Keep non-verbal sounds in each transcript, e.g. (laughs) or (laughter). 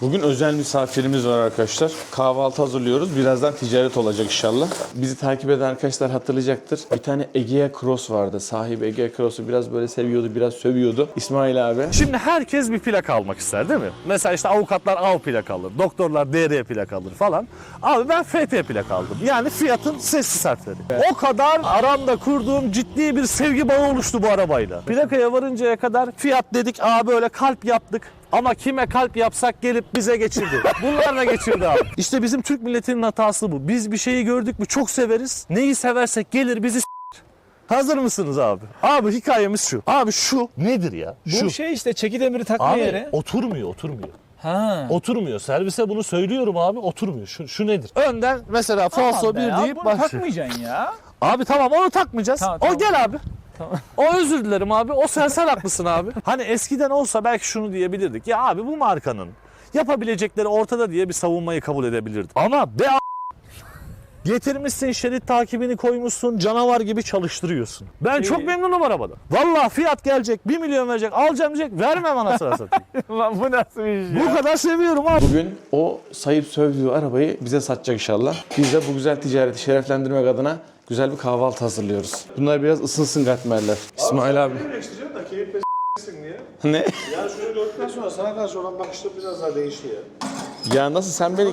Bugün özel misafirimiz var arkadaşlar. Kahvaltı hazırlıyoruz. Birazdan ticaret olacak inşallah. Bizi takip eden arkadaşlar hatırlayacaktır. Bir tane Egea Cross vardı. Sahibi Egea Cross'u biraz böyle seviyordu, biraz sövüyordu. İsmail abi. Şimdi herkes bir plak almak ister değil mi? Mesela işte avukatlar AV plak alır, doktorlar DR plak alır falan. Abi ben FT plak aldım. Yani fiyatın sessiz harfleri. O kadar aramda kurduğum ciddi bir sevgi bağı oluştu bu arabayla. Plakaya varıncaya kadar fiyat dedik abi öyle kalp yaptık. Ama kime kalp yapsak gelip bize geçirdi. Bunlarla geçirdi abi. (laughs) İşte bizim Türk milletinin hatası bu. Biz bir şeyi gördük mü çok severiz. Neyi seversek gelir bizi Hazır mısınız abi? Abi hikayemiz şu. Abi şu nedir ya? Bu şu. şey işte çeki demiri takma Abi yeri. oturmuyor, oturmuyor. Ha. Oturmuyor. Servise bunu söylüyorum abi, oturmuyor. Şu, şu nedir? Önden mesela falso bir ya, deyip bunu başlıyor. takmayacaksın ya. Abi tamam onu takmayacağız. Tamam, O tamam. gel abi. Tamam. (laughs) O özür dilerim abi. O sen sen haklısın abi. Hani eskiden olsa belki şunu diyebilirdik. Ya abi bu markanın yapabilecekleri ortada diye bir savunmayı kabul edebilirdim. Ama be a- Getirmişsin şerit takibini koymuşsun canavar gibi çalıştırıyorsun. Ben Şey- çok memnunum arabadan. Vallahi fiyat gelecek 1 milyon verecek alacağım diyecek vermem anasını satayım. (laughs) Lan bu nasıl bir iş ya? Bu kadar seviyorum abi. Bugün o sayıp sövdüğü arabayı bize satacak inşallah. Biz de bu güzel ticareti şereflendirmek adına güzel bir kahvaltı hazırlıyoruz. Bunlar biraz ısınsın katmerler. İsmail abi. Eleştireceğim da keyif s**sin diye. Ne? Yani şunu gördükten sonra sana karşı olan bakışım biraz daha değişti ya. Ya nasıl sen beni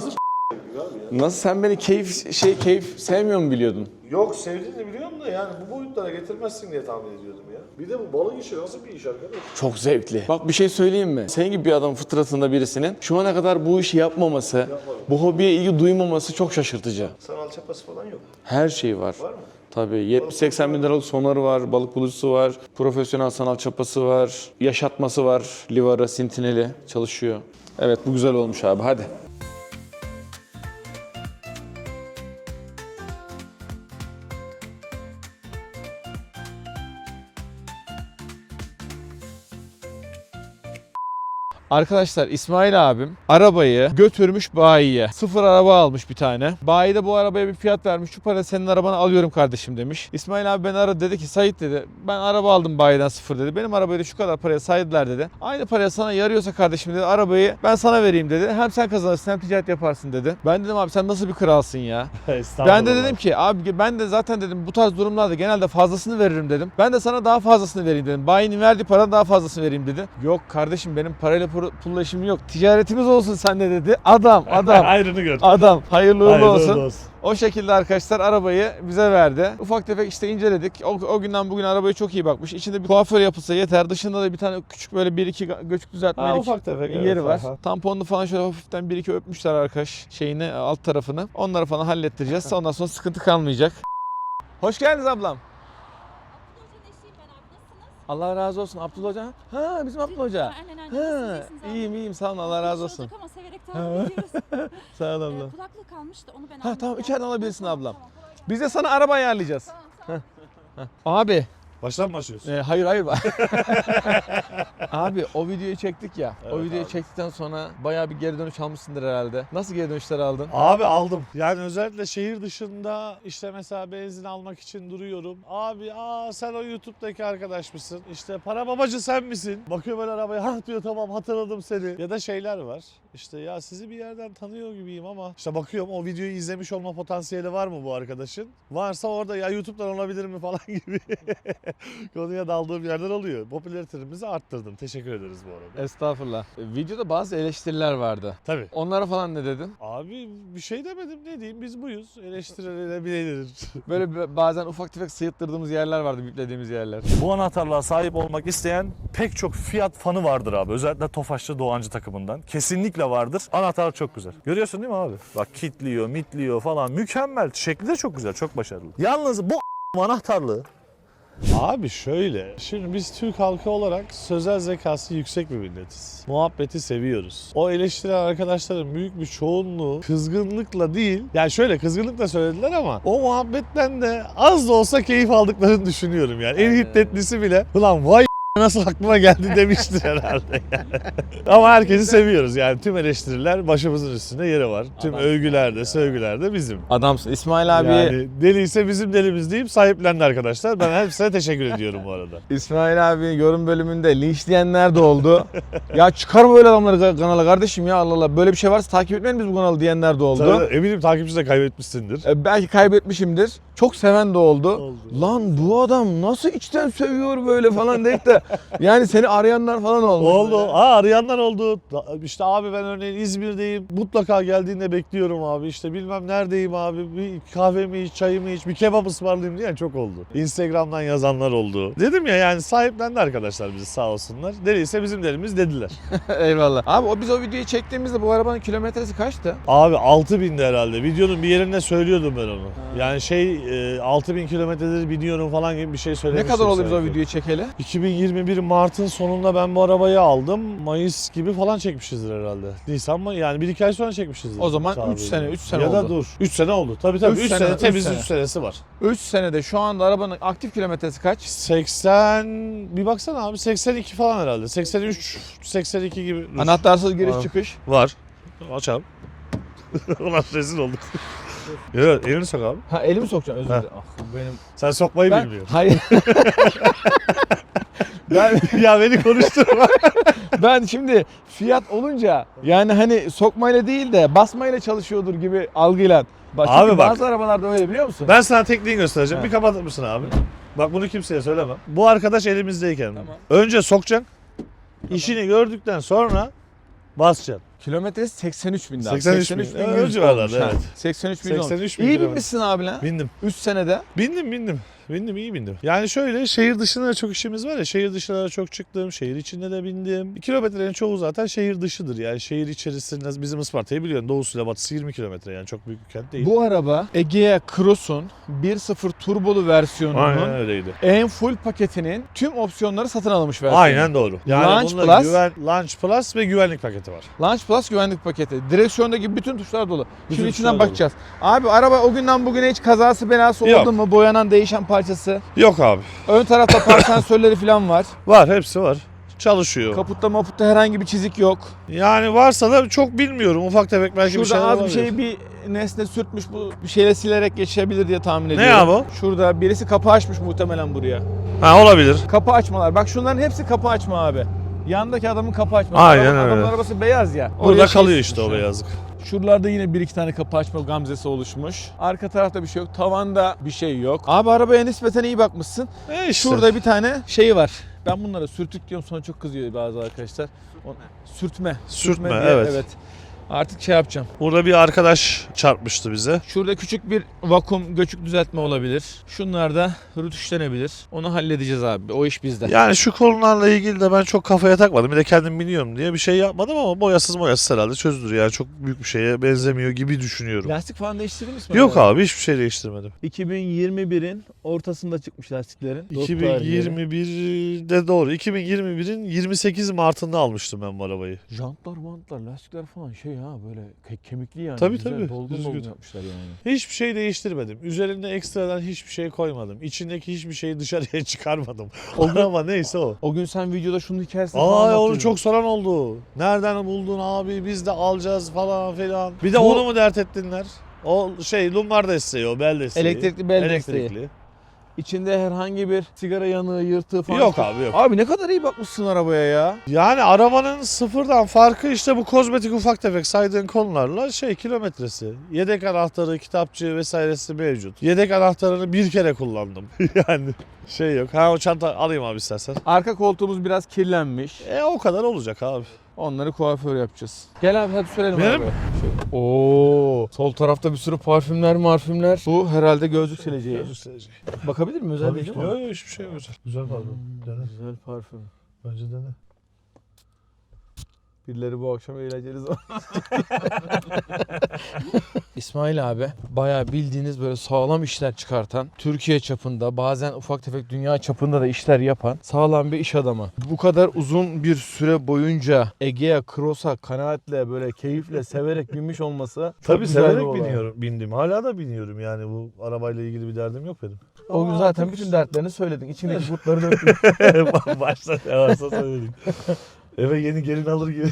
Nasıl sen beni keyif şey keyif sevmiyor mu biliyordun? Yok sevdiğini biliyorum da yani bu boyutlara getirmezsin diye tahmin ediyordum ya. Bir de bu balık işi nasıl bir iş arkadaş? Çok zevkli. Bak bir şey söyleyeyim mi? Senin gibi bir adam fıtratında birisinin şu ana kadar bu işi yapmaması, bu hobiye ilgi duymaması çok şaşırtıcı. Sanal çapası falan yok. Her şey var. Var mı? Tabii 70-80 bin liralık sonarı var, balık bulucusu var, profesyonel sanal çapası var, yaşatması var, livara, sintineli çalışıyor. Evet bu güzel olmuş abi hadi. Arkadaşlar İsmail abim arabayı götürmüş bayiye. Sıfır araba almış bir tane. Bayi de bu arabaya bir fiyat vermiş. Şu para senin arabanı alıyorum kardeşim demiş. İsmail abi beni aradı dedi ki Sait dedi ben araba aldım bayiden sıfır dedi. Benim arabayı da şu kadar paraya saydılar dedi. Aynı paraya sana yarıyorsa kardeşim dedi arabayı ben sana vereyim dedi. Hem sen kazanırsın hem ticaret yaparsın dedi. Ben dedim abi sen nasıl bir kralsın ya. (laughs) Ben de dedim ki abi ben de zaten dedim bu tarz durumlarda genelde fazlasını veririm dedim. Ben de sana daha fazlasını vereyim dedim. Bayinin verdiği paradan daha fazlasını vereyim dedi. Yok kardeşim benim parayla pulla işim yok. Ticaretimiz olsun sende dedi. Adam (laughs) adam Ayrını gör. adam hayırlı uğurlu Hayırlı olsun. uğurlu olsun. O şekilde arkadaşlar arabayı bize verdi. Ufak tefek işte inceledik. O, o günden bugün arabaya çok iyi bakmış. İçinde bir kuaför yapısı yeter. Dışında da bir tane küçük böyle bir iki göçük düzeltmelik Ha, ufak tefek, yeri evet, var. aha. Tamponlu falan şöyle hafiften bir iki öpmüşler arkadaş şeyini alt tarafını. Onları falan hallettireceğiz. (laughs) Ondan sonra sıkıntı kalmayacak. Hoş geldiniz ablam. Allah razı olsun. Abdullah Hoca. Ha bizim Abdullah Hoca. Aynen aynen. Ha, Nasılsınız? İyiyim iyiyim sağ olun Allah razı olsun. Konuşuyorduk ama severek takip ediyoruz. (laughs) Sağ ol Ee, abla. kulaklık kalmıştı onu ben Ha aldım. tamam içeriden alabilirsin ablam. tamam, kolay gelsin. Biz de sana araba ayarlayacağız. Tamam, tamam. Abi Baştan mı başlıyorsun? e, hayır hayır. (laughs) Abi o videoyu çektik ya. o Evet videoyu abi. çektikten sonra bayağı bir geri dönüş almışsındır herhalde. Nasıl geri dönüşler aldın? Abi aldım. Yani özellikle şehir dışında işte mesela benzin almak için duruyorum. Abi aa sen o YouTube'daki arkadaş mısın? İşte para babacı sen misin? Bakıyor böyle arabaya ha diyor tamam hatırladım seni. Ya da şeyler var. İşte ya sizi bir yerden tanıyor gibiyim ama işte bakıyorum o videoyu izlemiş olma potansiyeli var mı bu arkadaşın? Varsa orada ya YouTube'dan olabilir mi falan (laughs) gibi konuya daldığım yerler oluyor. Popülaritemizi arttırdım. Teşekkür ederiz bu arada. Estağfurullah. E, Videoda bazı eleştiriler vardı. Tabii. Onlara falan ne dedin? Abi bir şey demedim ne diyeyim biz buyuz. Eleştirilebilir. (laughs) Böyle bazen ufak tefek sıyıttırdığımız yerler vardı, yüklediğimiz yerler. Bu anahtarlığa sahip olmak isteyen pek çok Fiat fanı vardır abi. Özellikle Tofaşlı Doğancı takımından. Kesinlikle vardır. Anahtar çok güzel. Görüyorsun değil mi abi? Bak kitliyor, mitliyor falan. Mükemmel. Şekli de çok güzel, çok başarılı. Yalnız bu anahtarlığı Abi şöyle, şimdi biz Türk halkı olarak sözel zekası yüksek bir milletiz. Muhabbeti seviyoruz. O eleştiren arkadaşların büyük bir çoğunluğu kızgınlıkla değil, yani şöyle kızgınlıkla söylediler ama o muhabbetten de az da olsa keyif aldıklarını düşünüyorum yani. En hiddetlisi bile ulan vay nasıl aklına geldi demiştir herhalde. yani. Ama herkesi seviyoruz yani tüm eleştiriler başımızın üstünde yeri var. Tüm övgüler de sövgüler de bizim. Adamsın. İsmail abi Yani deliyse bizim delimiz deyip sahiplendi arkadaşlar. Ben hepsine teşekkür ediyorum bu arada. İsmail abi yorum bölümünde linçleyenler de oldu. ya çıkarma böyle adamları ka- kanala kardeşim ya Allah Allah. Böyle bir şey varsa takip etmeyin biz bu kanalı diyenler de oldu. Tabii, eminim takipçi de kaybetmişsindir. E, belki kaybetmişimdir. Çok seven de oldu. Oldu. Lan bu adam nasıl içten sövüyor böyle falan deyip de yani seni arayanlar falan oldu. Oldu. Aa arayanlar oldu. İşte abi ben örneğin İzmir'deyim. Mutlaka geldiğinde bekliyorum abi. İşte bilmem neredeyim abi. Bir kahve mi iç, çayı mı iç, bir kebap ısmarlayayım diyen çok oldu. Instagram'dan yazanlar oldu. Dedim ya yani sahiplendi arkadaşlar bizi sağ olsunlar. Deliyse bizim delimiz dediler. (laughs) Eyvallah. Abi o biz o videoyu çektiğimizde bu arabanın kilometresi kaçtı? Abi 6000'di herhalde. Videonun bir yerinde söylüyordum ben onu. Yani şey e, 6000 kilometredir biniyorum falan gibi bir şey Ne söylemiştim. kadar oldu biz o videoyu çekeli? 2021 Mart'ın sonunda ben bu arabayı aldım. Mayıs gibi falan çekmişizdir herhalde. Nisan mı? Yani bir iki ay sonra çekmişizdir. O zaman Tabii. üç sene, üç sene Ya da oldu. dur. 3 sene oldu. Tabii tabii. Üç 3 sene, temiz sene. 3 senesi var. 3 senede şu anda arabanın aktif kilometresi kaç? 80 bir baksana abi 82 falan herhalde. 83 82 gibi. Dur. Anahtarsız giriş Aa. çıkış. var. Açalım. (laughs) Ulan rezil olduk. Evet, elini sok abi. Ha elimi sokacağım özür dilerim. Ah, benim. Sen sokmayı Ben, bilmiyorsun. hayır. (laughs) ben, (laughs) ya beni konuşturma. (laughs) ben şimdi fiyat olunca yani hani sokmayla değil de basmayla çalışıyordur gibi algıyla. Bak, Abi çünkü bak. Bazı arabalarda öyle biliyor musun? Ben sana tekniği göstereceğim. Ha. Bir kapatır mısın abi? Bak bunu kimseye söylemem. Bu arkadaş elimizdeyken. Tamam. Önce sokacaksın. İşini gördükten sonra basacaksın. Kilometresi 83 bin daha. 83 bin. Ee, yüz civarlarda, evet. 83 bin 83 olmuş. bin İyi kilometre. binmişsin abi lan. Bindim. 3 senede. Bindim bindim. Bindim iyi bindim. Yani şöyle şehir dışında da çok işimiz var ya. Şehir dışına çok çıktım. Şehir içinde de bindim. Kilometrenin çoğu zaten şehir dışıdır. Yani şehir içerisinde bizim Isparta'yı biliyorsun. Doğusuyla batısı 20 kilometre yani çok büyük bir kent değil. Bu araba Egea Cross'un 1.0 turbolu versiyonunun Aynen öyleydi. en full paketinin tüm opsiyonları satın alınmış versiyonu. Aynen doğru. Yani Launch Plus. Güven, Launch Plus ve güvenlik paketi var. Launch Plus güvenlik paketi. Direksiyondaki bütün tuşlar dolu. Bütün Şimdi içinden dolu. bakacağız. Abi araba o günden bugüne hiç kazası belası Yok. oldu mu? Boyanan değişen parçası. Yok abi. Ön tarafta park sensörleri falan var. Var hepsi var. Çalışıyor. Kaputta maputta herhangi bir çizik yok. yani varsa da çok bilmiyorum. Ufak tefek belki bir Şurada şeyler az bir olabilir. şey bir nesne sürtmüş bu bir şeyle silerek geçebilir diye tahmin ediyorum. ya bu? Şurada birisi kapı açmış muhtemelen buraya. Ha olabilir. Kapı açmalar. Bak şunların hepsi kapı açma abi. Yandaki adamın kapı açması. Aynen Adamın- öyle. Adamın arabası beyaz ya. Burada Oraya şey kalıyor işte o ya. beyazlık. Şuralarda yine bir iki tane kapı açma gamzesi oluşmuş. Arka tarafta bir şey yok. Tavanda bir şey yok. Abi arabaya nispeten iyi bakmışsın. E işte. Şurada bir tane şeyi var. Ben bunlara sürtük diyorum sonra çok kızıyor bazı arkadaşlar. O- Sürtme. Sürtme, diye- evet. Artık şey yapacağım. Burada bir arkadaş çarpmıştı bize. Şurada küçük bir vakum göçük düzeltme olabilir. Şunlar da rütüşlenebilir. Onu halledeceğiz abi. O iş bizde. Yani şu konularla ilgili de ben çok kafaya takmadım. Bir de kendim biliyorum diye bir şey yapmadım ama boyasız boyasız herhalde çözülür. Yani çok büyük bir şeye benzemiyor gibi düşünüyorum. Lastik falan değiştirdin mi Yok abi hiçbir şey değiştirmedim. 2021'in ortasında çıkmış lastiklerin. Dört tarihleri. 2021'de doğru. 2021'in 28 Mart'ında almıştım ben bu arabayı. Jantlar, mantlar, lastikler falan şey ha böyle ke- kemikli yani. Tabii, Güzel, tabii. Dolgun Düzgün. dolgun yapmışlar yani. Hiçbir şey değiştirmedim. Üzerinde ekstradan hiçbir şey koymadım. İçindeki hiçbir şeyi dışarıya (laughs) çıkarmadım. O ama neyse o. O gün sen videoda şunun hikayesini falan Aa onu anlatıyordun. çok soran oldu. Nereden buldun abi biz de alacağız falan filan. Bir de Bu- onu mu dert ettinler? O şey lumbar desteği o bel desteği. Elektrikli bel desteği. Elektrikli. İçinde herhangi bir sigara yanığı, yırtığı falan. Yok abi yok. Abi ne kadar iyi bakmışsın arabaya ya. Yani arabanın sıfırdan farkı işte bu kozmetik ufak tefek saydığın konularla şey kilometresi. Yedek anahtarı, kitapçı vesairesi mevcut. Yedek anahtarını bir kere kullandım. (laughs) yani şey yok. Ha o çanta alayım abi istersen. Arka koltuğumuz biraz kirlenmiş. E o kadar olacak abi. Onları kuaför yapacağız. Gel abi hadi sürelim Benim- abi. Oo, sol tarafta bir sürü parfümler marfümler. Bu herhalde gözlük sileceği. Bakabilir miyim? Özel değil mi? Yok yok hiçbir şey yok. Güzel. Güzel pardon. Dene. Güzel parfüm. Bence dene. Birileri bu akşam eğlenceli zaman. (laughs) (laughs) İsmail abi bayağı bildiğiniz böyle sağlam işler çıkartan, Türkiye çapında bazen ufak tefek dünya çapında da işler yapan sağlam bir iş adamı. Bu kadar uzun bir süre boyunca Egea Cross'a kanaatle böyle keyifle severek binmiş olması çok Tabii güzel bir severek olay. biniyorum, bindim. Hala da biniyorum yani bu arabayla ilgili bir derdim yok benim. O gün zaten bütün dertlerini söyledin. İçindeki kurtları döktün. (laughs) Başta ne varsa söyledik. Eve yeni gelin alır gibi.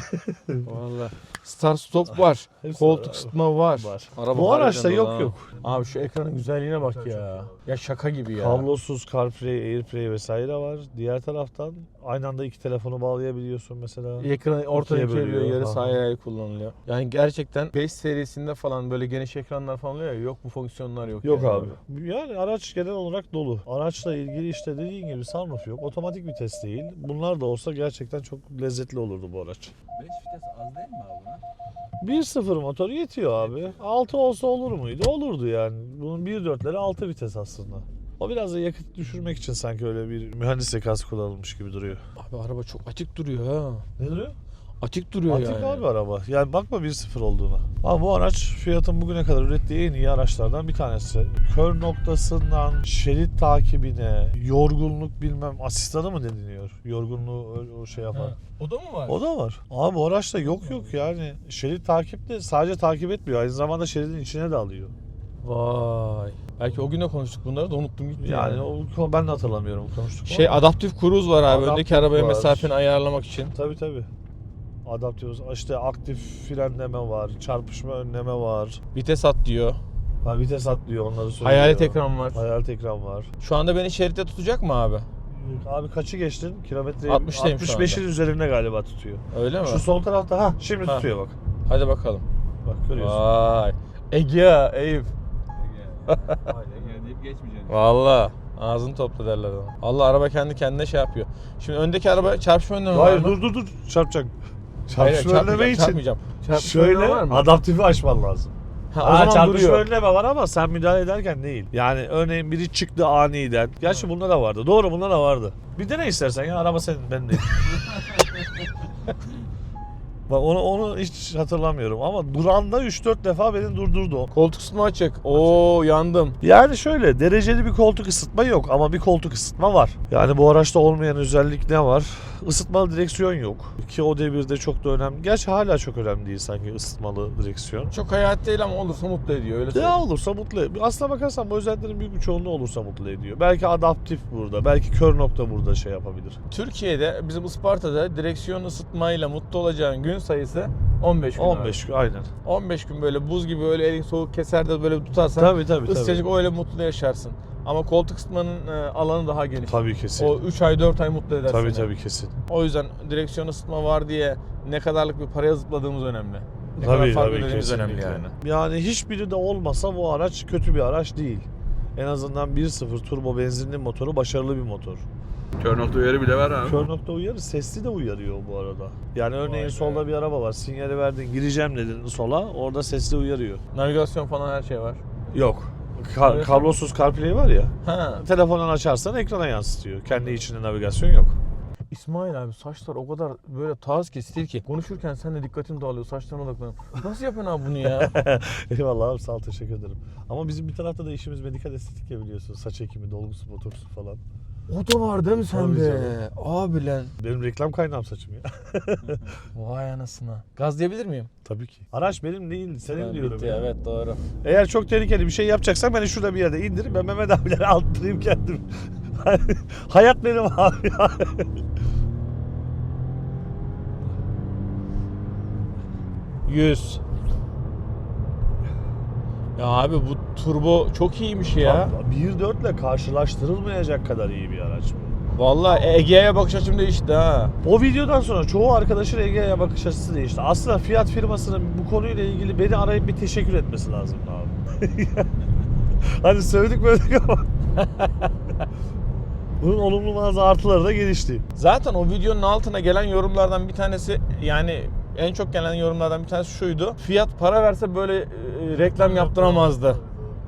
(laughs) Valla. Start stop var. (laughs) Hepsi Koltuk var. ısıtma var. Var. Araba Bu araçta yok ha. yok. Abi şu ekranın güzelliğine bak ya. Ya şaka gibi ya. Kablosuz CarPlay, AirPlay vesaire var. Diğer taraftan aynı anda iki telefonu bağlayabiliyorsun mesela. Ekranı ortaya bölüyor. yarı el kullanılıyor. Yani gerçekten 5 serisinde falan böyle geniş ekranlar falan oluyor ya yok bu fonksiyonlar yok. Yok yani abi. Yani araç genel olarak dolu. Araçla ilgili işte dediğin gibi sunroof yok. Otomatik vites değil. Bunlar da olsa gerçekten çok lezzetli olurdu bu araç. 5 vites az değil mi abi buna? 1.0 motor yetiyor abi. 6 olsa olur muydu? Olurdu yani. Bunun 1.4'leri 6 vites aslında. O biraz da yakıt düşürmek için sanki öyle bir mühendis zekası kullanılmış gibi duruyor. Abi araba çok açık duruyor ha. Ne duruyor? Açık duruyor Atik yani. abi araba. Yani bakma 1.0 olduğuna. Ama bu araç Fiat'ın bugüne kadar ürettiği en iyi araçlardan bir tanesi. Kör noktasından şerit takibine, yorgunluk bilmem asistanı mı deniliyor? Yorgunluğu o şey yapar. O da mı var? O da var. Ama bu araçta yok yok yani. Şerit takip de sadece takip etmiyor. Aynı zamanda şeridin içine de alıyor. Vay. Belki o gün de konuştuk bunları da unuttum gitti. Yani o konu ben de hatırlamıyorum konuştuk. Şey adaptif cruise var abi. Adaptif Öndeki arabaya var. mesafeni ayarlamak için. Tabii tabii. Adaptörüz. İşte aktif frenleme var, çarpışma önleme var. Vites at diyor. Ha, vites atlıyor onları söylüyor. Hayalet ekran var. Hayalet ekran var. Şu anda beni şeritte tutacak mı abi? Abi kaçı geçtin? Kilometre 60'tayım şu 65'in üzerinde galiba tutuyor. Öyle mi? Şu sol tarafta ha şimdi Ha. tutuyor bak. Hadi bakalım. Bak görüyorsun. Vay. Egea, Eyüp. Ege deyip geçmeyeceksin. Valla. Ağzını topla derler ona. Allah araba kendi kendine şey yapıyor. Şimdi öndeki araba çarpışma önlemi var Hayır dur dur dur çarpacak. Hayır, Çarpışma önleme çarpmayacağım, için çarpmayacağım. Çarpışma şöyle önlemi var mı? adaptifi açman lazım. Ha, o Ha, zaman çarpışma duruyor. önleme var ama sen müdahale ederken değil. Yani örneğin biri çıktı aniden. Gerçi bunda da vardı. Doğru bunda da vardı. Bir dene istersen ya araba senin ben değil. (laughs) Bak onu, onu hiç hatırlamıyorum ama duranda 3-4 defa beni durdurdu o. Koltuk ısıtma açık. Oo yandım. Yani şöyle dereceli bir koltuk ısıtma yok ama bir koltuk ısıtma var. Yani bu araçta olmayan özellik ne var? Isıtmalı direksiyon yok. Ki o devirde çok da önemli. Gerçi hala çok önemli değil sanki ısıtmalı direksiyon. Çok hayat değil ama olursa mutlu ediyor. Öyle Ne söyleyeyim. olursa mutlu ediyor. Aslına bakarsan bu özelliklerin büyük bir çoğunluğu olursa mutlu ediyor. Belki adaptif burada, belki kör nokta burada şey yapabilir. Türkiye'de bizim Isparta'da direksiyon ısıtmayla mutlu olacağın gün sayısı 15 gün. 15 gün aynen. abi. 15 gün böyle buz gibi öyle elin soğuk keser de böyle tutarsan Tabii tabii tabii. ısıtacak öyle mutlu yaşarsın. Ama koltuk ısıtmanın e, alanı daha geniş. Tabii kesin. O 3 ay 4 ay mutlu eder tabii seni. tabii kesin. O yüzden direksiyon ısıtma var diye ne kadarlık bir paraya zıpladığımız önemli. Ne kadar Tabii fark tabii önemli kesinlikle. yani. Yani hiçbiri de olmasa bu araç kötü bir araç değil. En azından 1.0 turbo benzinli motoru başarılı bir motor. Kör nokta uyarı bile var abi. Kör nokta uyarı sesli de uyarıyor bu arada. Yani örneğin solda bir araba var. Sinyali verdin gireceğim dedin sola orada sesli uyarıyor. Navigasyon falan her şey var. Yok. Ka- kablosuz CarPlay var ya. Ha. Telefondan açarsan ekrana yansıtıyor. Kendi içinde navigasyon yok. İsmail abi saçlar o kadar böyle taz ki stil ki konuşurken sen de dikkatin dağılıyor saçlarına odaklanıyorum. Nasıl yapıyorsun abi bunu ya? (laughs) Eyvallah abi sağ ol teşekkür ederim. Ama bizim bir tarafta da işimiz medikal estetik ya biliyorsun. Saç ekimi, dolgusu, botoksu falan. O da var değil mi Tabii sende? Abi lan. Benim reklam kaynağım saçım ya. (laughs) Vay anasına. Gaz diyebilir miyim? Tabii ki. Araç benim değil, senin Ha, diyorum. bitti, ya. evet doğru. Eğer çok tehlikeli bir şey yapacaksan beni şurada bir yerde indir. Ben Mehmet abileri (laughs) aldırayım kendim. (laughs) Hayat benim abi. 100. Ya abi bu turbo çok iyiymiş ya. 1.4 ile karşılaştırılmayacak kadar iyi bir araç bu. Vallahi Ege'ye bakış açım değişti ha. O videodan sonra çoğu arkadaşın Ege'ye bakış açısı değişti. Aslında Fiat firmasının bu konuyla ilgili beni arayıp bir teşekkür etmesi lazım abi. (laughs) hani söyledik böyle (laughs) ama. Bunun olumlu bazı artıları da gelişti. Zaten o videonun altına gelen yorumlardan bir tanesi yani en çok gelen yorumlardan bir tanesi şuydu. Fiyat para verse böyle e, reklam yaptıramazdı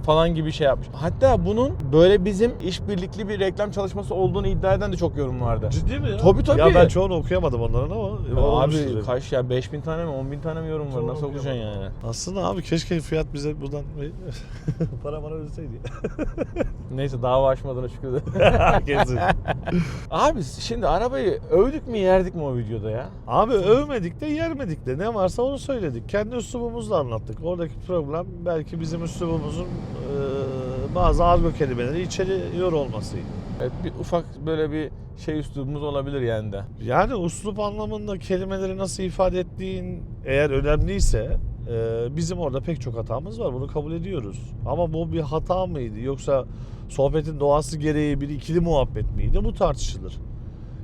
falan gibi şey yapmış. Hatta bunun böyle bizim işbirlikli bir reklam çalışması olduğunu iddia eden de çok yorum vardı. Ciddi mi ya? Tabii, tabii. Ya ben çoğunu okuyamadım onların ama. olmuştur Abi yani. kaç ya 5000 tane mi 10 bin tane mi yorum var Çok nasıl okuyacaksın yani? Aslında abi keşke Fiat bize buradan (laughs) para bana ödeseydi. (laughs) Neyse dava açmadığına şükür. (laughs) Kesin. Abi şimdi arabayı övdük mü yerdik mi o videoda ya? Abi övmedik de yermedik de ne varsa onu söyledik. Kendi üslubumuzla anlattık. Oradaki problem belki bizim üslubumuzun e, bazı argo kelimeleri içeriyor olmasıydı. Evet, bir ufak böyle bir şey üslubumuz olabilir yani de. Yani uslup anlamında kelimeleri nasıl ifade ettiğin eğer önemliyse e, bizim orada pek çok hatamız var. Bunu kabul ediyoruz. Ama bu bir hata mıydı yoksa sohbetin doğası gereği bir ikili muhabbet miydi? Bu tartışılır.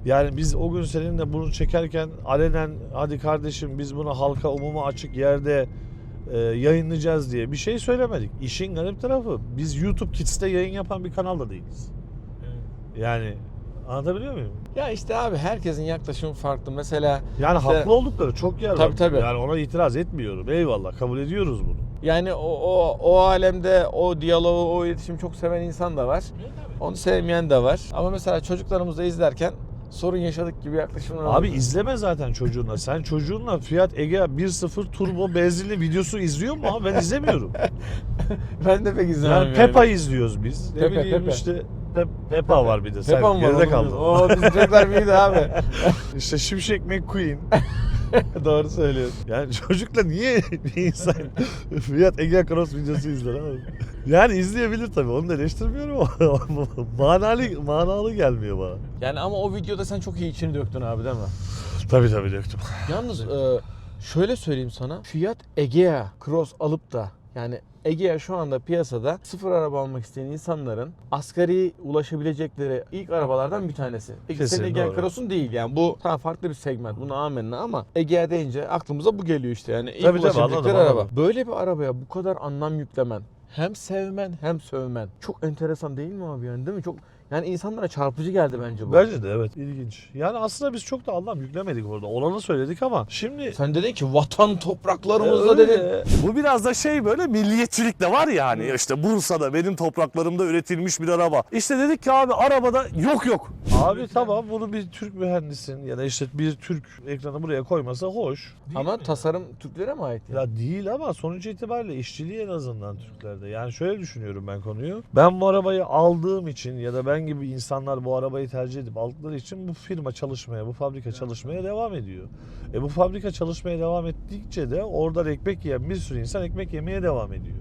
Yani biz o gün seninle bunu çekerken alenen hadi kardeşim biz bunu halka umuma açık yerde e, yayınlayacağız diye bir şey söylemedik. İşin garip tarafı biz YouTube Kids'te yayın yapan bir kanal da değiliz. Yani anlatabiliyor muyum? Ya işte abi herkesin yaklaşımı farklı. Mesela Yani İşte- haklı oldukları çok yer Tabii, var. tabii. Yani ona itiraz etmiyorum. Eyvallah kabul ediyoruz bunu. Yani o, o, o alemde o diyaloğu, o iletişimi çok seven insan da var. Onu sevmeyen de var. Ama mesela çocuklarımızı izlerken sorun yaşadık gibi yaklaşımlar Abi oluyor. izleme zaten çocuğunla. Sen çocuğunla Fiat Egea 1.0 turbo benzinli videosu izliyor mu abi? Ben izlemiyorum. (laughs) ben de pek izlemem yani Peppa izliyoruz biz. Ne Pepe, bileyim Pepe. işte Pe- Peppa var bir de. Sen Peppa mı var? geride kaldın. Oo bizim çocuklar büyüdü abi. (laughs) İşte Şimşek McQueen. (laughs) (laughs) Doğru söylüyorsun. Yani çocukla niye bir insan (laughs) Fiat Egea Cross videosu izler abi? Yani izleyebilir tabii. Onu da eleştirmiyorum ama (laughs) manalı, manalı gelmiyor bana. Yani ama o videoda sen çok iyi içini döktün abi değil mi? Tabii tabii döktüm. Yalnız e, şöyle söyleyeyim sana. Fiat Egea Cross alıp da yani Egea şu anda piyasada sıfır araba almak isteyen insanların asgari ulaşabilecekleri ilk arabalardan bir tanesi. Kesin, Egea. Cross'un değil yani bu tam farklı bir segment bunu amenna ama Egea deyince aklımıza bu geliyor işte yani ilk Tabii, tabii, ulaşabilecekleri anladım, araba. anladım. Böyle bir arabaya bu kadar anlam yüklemen hem sevmen hem sövmen çok enteresan değil mi abi yani değil mi? Çok yani insanlara çarpıcı geldi bence bu. Bence de evet ilginç. Yani aslında biz çok da anlam yüklemedik orada. Olanı söyledik ama şimdi Sen dedin ki vatan topraklarımızda Öyle. dedin. Bu biraz da şey böyle milliyetçilik de var ya hani işte Bursa'da benim topraklarımda üretilmiş bir araba. İşte dedik ki abi arabada yok yok. Abi tamam bunu bir Türk mühendisin ya da işte bir Türk ekranı buraya koymasa hoş. Ama tasarım Türklere mi ait? yani? Ya değil ama sonuç itibariyle işçiliği en azından Türklerde. Yani şöyle düşünüyorum ben konuyu. Ben bu arabayı aldığım için ya da ben gibi insanlar bu arabayı tercih edip aldıkları için bu firma çalışmaya, bu fabrika çalışmaya devam ediyor. E bu fabrika çalışmaya devam ettikçe de oradan ekmek yiyen bir sürü insan ekmek yemeye devam ediyor.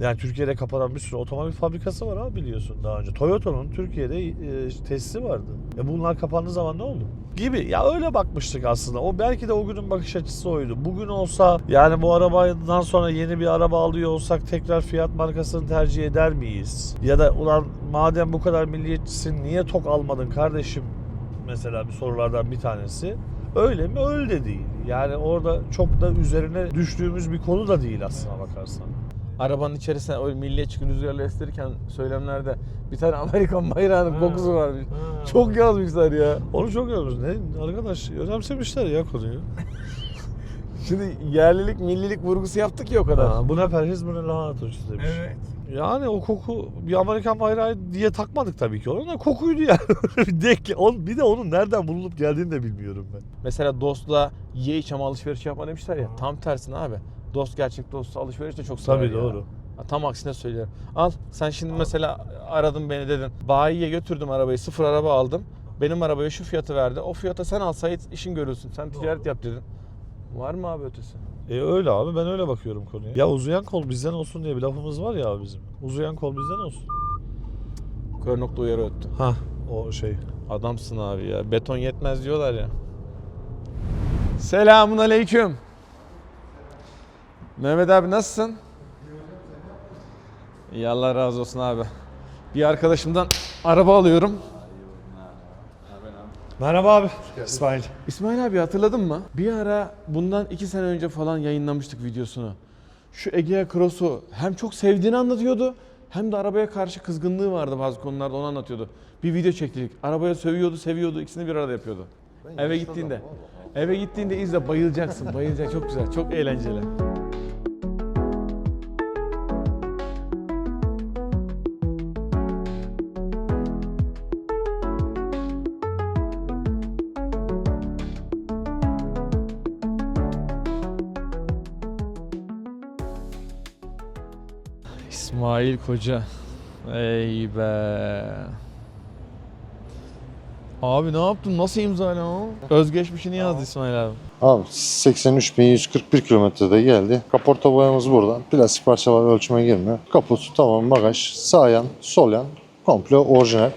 Yani Türkiye'de kapanan bir sürü otomobil fabrikası var abi biliyorsun daha önce. Toyota'nın Türkiye'de e, tesisi vardı. E bunlar kapandığı zaman ne oldu? Gibi. Ya öyle bakmıştık aslında. O belki de o günün bakış açısı oydu. Bugün olsa yani bu arabadan sonra yeni bir araba alıyor olsak tekrar Fiat markasını tercih eder miyiz? Ya da ulan madem bu kadar milliyetçisin niye tok almadın kardeşim? Mesela bir sorulardan bir tanesi. Öyle mi? Öyle de değil. Yani orada çok da üzerine düştüğümüz bir konu da değil aslına bakarsan. Arabanın içerisine o milliyetçi rüzgarla estirirken söylemlerde bir tane Amerikan bayrağının Ha. kokusu varmış. Çok yazmışlar ya. Onu çok görmüş. Ne arkadaş önemsemişler ya konuyu. (laughs) Şimdi yerlilik, millilik vurgusu yaptık ya o kadar. Ha, bu ne perhiz bu ne lahana turşusu demiş. Yani o koku bir Amerikan bayrağı diye takmadık tabii ki onu da kokuydu yani. (laughs) bir, de, on, bir de onun nereden bulunup geldiğini de bilmiyorum ben. Mesela dostla ye içe ama alışveriş yapma demişler ya. Tam tersine abi. Dost gerçek dostla alışveriş de çok sever Tabii ya. doğru. Tam aksine söylüyorum. Al sen şimdi mesela aradın beni dedin. Bayiye götürdüm arabayı sıfır araba aldım. Benim arabaya şu fiyatı verdi. O fiyata sen al Sait işin görülsün. Sen ticaret yap dedin. Var mı abi ötesi? E öyle abi ben öyle bakıyorum konuya. Ya uzayan kol bizden olsun diye bir lafımız var ya abi bizim. Uzayan kol bizden olsun. Kör nokta uyarı öttü. Ha o şey. Adamsın abi ya. Beton yetmez diyorlar ya. Selamun aleyküm. Mehmet abi nasılsın? İyi Allah razı olsun abi. Bir arkadaşımdan araba alıyorum. Merhaba abi. İsmail. İsmail abi hatırladın mı? Bir ara bundan iki sene önce falan yayınlamıştık videosunu. Şu Egea Cross'u hem çok sevdiğini anlatıyordu hem de arabaya karşı kızgınlığı vardı bazı konularda onu anlatıyordu. Bir video çektik. Arabaya sövüyordu, seviyordu. ikisini bir arada yapıyordu. Eve gittiğinde. Eve gittiğinde izle bayılacaksın. Bayılacak çok güzel. Çok eğlenceli. İsmail Koca. Ey be. Abi ne yaptın? Nasıl imza lan o? Özgeçmişini yazdı İsmail abi. Abi 83.141 kilometrede geldi. Kaporta boyamız burada. Plastik parçalar ölçüme girmiyor. Kaput, tamam, bagaj, sağ yan, sol yan komple orijinal.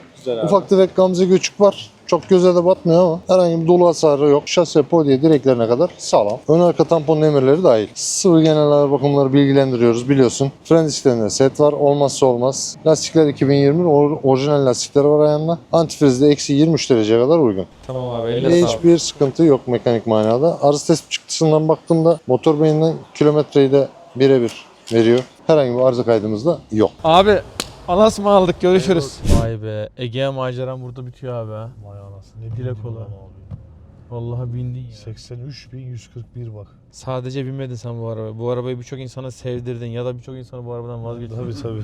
Ufak tefek gamze göçük var. Çok göze de batmıyor ama herhangi bir dolu hasarı yok. Şase, podye direklerine kadar sağlam. Ön arka tampon emirleri dahil. Sıvı genel bakımları bilgilendiriyoruz biliyorsun. Fren disklerinde set var. Olmazsa olmaz. Lastikler 2020 or- orijinal lastikler var ayağında. Antifrizde eksi 23 dereceye kadar uygun. Tamam abi eline sağlık. hiçbir sıkıntı yok mekanik manada. Arız test çıktısından baktığımda motor beyinden kilometreyi de birebir veriyor. Herhangi bir arıza kaydımız da yok. Abi Anas mı aldık görüşürüz. Vay be Ege maceram burada bitiyor abi ha. Vay anasını. Ne Dile bildin kola. lan abi. Vallahi bindin ya. 83.141 bak. Sadece binmedin sen bu arabaya. Bu arabayı birçok insana sevdirdin ya da birçok insanı bu arabadan vazgeçirdin. Tabii tabii.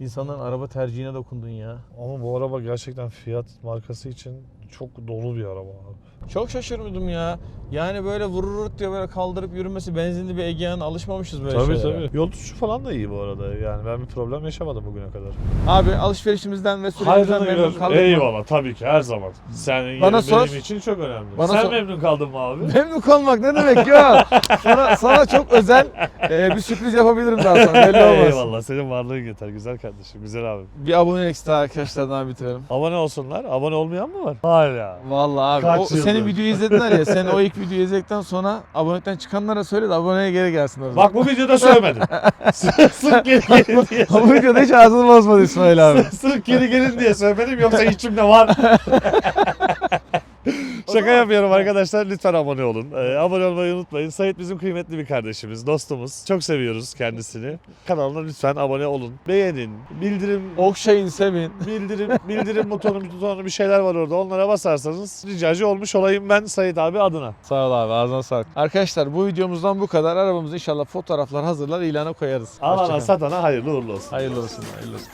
İnsanların araba tercihine dokundun ya. Ama bu araba gerçekten Fiat markası için çok dolu bir araba abi. Çok şaşırmadım ya. Yani böyle vurur diye böyle kaldırıp yürümesi benzinli bir Egea'nın alışmamışız böyle tabii şeylere. tabii. Yol tutuşu falan da iyi bu arada. Yani ben bir problem yaşamadım bugüne kadar. Abi alışverişimizden ve süremizden memnun kaldık mı? Eyvallah tabii ki her zaman. Senin Bana sor. benim için çok önemli. Bana Sen sor. memnun kaldın mı abi? (laughs) Memnun kalmak ne demek ya? sana, sana çok özel e, bir sürpriz yapabilirim daha sonra belli olmaz. Eyvallah senin varlığın yeter güzel kardeşim güzel abi. Bir abonelik isteği arkadaşlardan bitirelim. Abone olsunlar. Abone olmayan mı var? Hala. Vallahi abi Kaç o, yıldır? senin videoyu izlediler ya sen o ilk videoyu izledikten sonra abonelikten çıkanlara söyle de aboneye geri gelsinler. Bak bu videoda söylemedim. (laughs) Sırf geri gelin diye. bu videoda hiç ağzını bozmadı İsmail abi. Sırf geri gelin diye söylemedim yoksa içimde var. (laughs) (laughs) Şaka yapıyorum arkadaşlar. Lütfen abone olun. Ee, abone olmayı unutmayın. Sait bizim kıymetli bir kardeşimiz, dostumuz. Çok seviyoruz kendisini. Kanalına lütfen abone olun. Beğenin. Bildirim Okşayın sevin. bildirim bildirim butonu butonu bir şeyler var orada. Onlara basarsanız ricacı olmuş olayım ben Sait abi adına. Sağ ol abi ağzına sağlık. Arkadaşlar bu videomuzdan bu kadar. Arabamızı inşallah fotoğraflar hazırlar ilana koyarız. Alana Hoşçakalın. satana hayırlı uğurlu olsun. Hayırlı olsun. Hayırlı olsun.